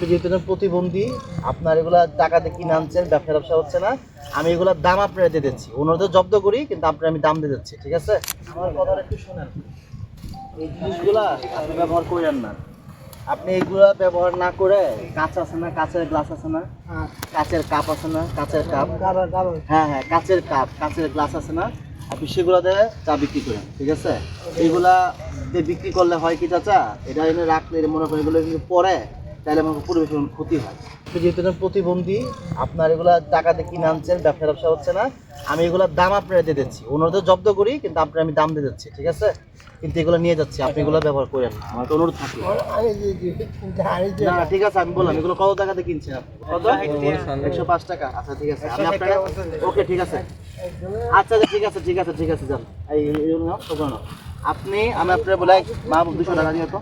যেহেতু প্রতিবন্ধী আপনার এগুলা টাকা দিয়ে কিনে আনছেন ব্যবসা ব্যবসা হচ্ছে না আমি এগুলোর দাম আপনারা দিয়ে দিচ্ছি। ওনারা তো জব্দ করি কিন্তু আপনার আমি দাম দিয়ে দিচ্ছি ঠিক আছে? আমার কথাটা একটু শোনেন। এই জিনিসগুলা আপনি ব্যবহার করেন না। আপনি এগুলা ব্যবহার না করে কাঁচ আছে না কাঁচের গ্লাস আছে না কাঁচের কাপ আছে না কাঁচের কাপ। হ্যাঁ হ্যাঁ কাঁচের কাপ কাঁচের গ্লাস আছে না আপনি সেগুলোতে চা বিক্রি করেন ঠিক আছে? এগুলা দিয়ে বিক্রি করলে হয় কি চাচা? এটা এনে রাখলে মনে করেন এগুলো কিন্তু পরে তাহলে আমার পরিবেশের ক্ষতি হয় যেহেতু প্রতিবন্ধী আপনার এগুলা টাকা দিয়ে কিনে আনছেন ব্যবসা ব্যবসা হচ্ছে না আমি এগুলোর দাম আপনারা দিয়ে দিচ্ছি ওনারা তো জব্দ করি কিন্তু আপনার আমি দাম দিয়ে দিচ্ছি ঠিক আছে কিন্তু এগুলো নিয়ে যাচ্ছি আপনি এগুলো ব্যবহার করেন না আমার তো অনুরোধ না না, ঠিক আছে আমি বললাম এগুলো কত টাকাতে কিনছেন কত একশো পাঁচ টাকা আচ্ছা ঠিক আছে আমি আপনাকে ওকে ঠিক আছে আচ্ছা আচ্ছা, ঠিক আছে ঠিক আছে ঠিক আছে যান এই নাও, আপনি আমি আপনার বলে মা দুশো টাকা দিয়ে তো